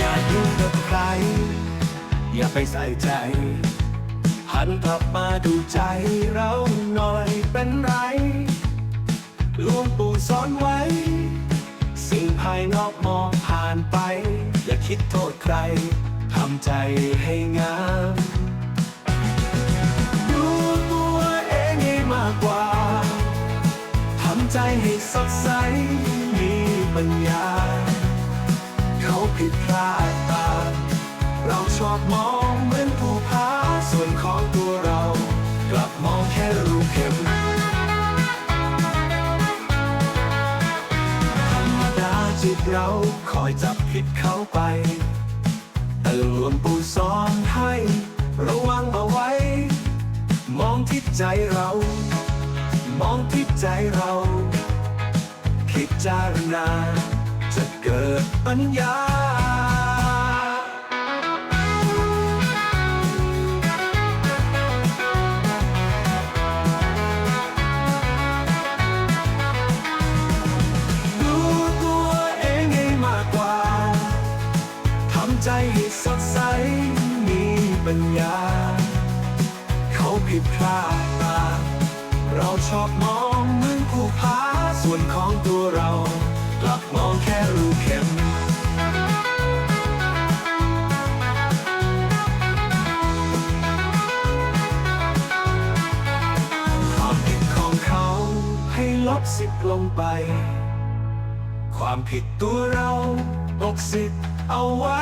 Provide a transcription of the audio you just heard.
อย่าคิดกับใคร อย่าไปใส่ใจ หันกลับมาดูใจเราหน่อยเป็นไรหลวงปู่สอนไว้ สิ่งภายนอกมองผ่านไป อย่าคิดโทษใครทำใจให้งามดูตัวเองให้มากกว่าทำใจให้สดใสมีปัญญา ผิดพลาดตาเราชอบมองเหมือนผู้พาส่วนของตัวเรา กลับมองแค่รูเข็มธรรมดาจิตเราคอยจับผิดเขาไป แต่หลวงปู่สอนให้ ระวังเอาไว้ มองที่ใจเรา มองที่ใจเราพิดจารณาจะเกิดปัญญาำใจให้สดใส มีปัญญา เขาผิดพลาดมาเราชอบมองเหมือนผู้พาส่วนของตัวเรากลับมองแค่รูเข็มความผิดของเขาให้ลดสิบลงไป ความผิดตัวเรา ตกสิทธิ์เอาไว้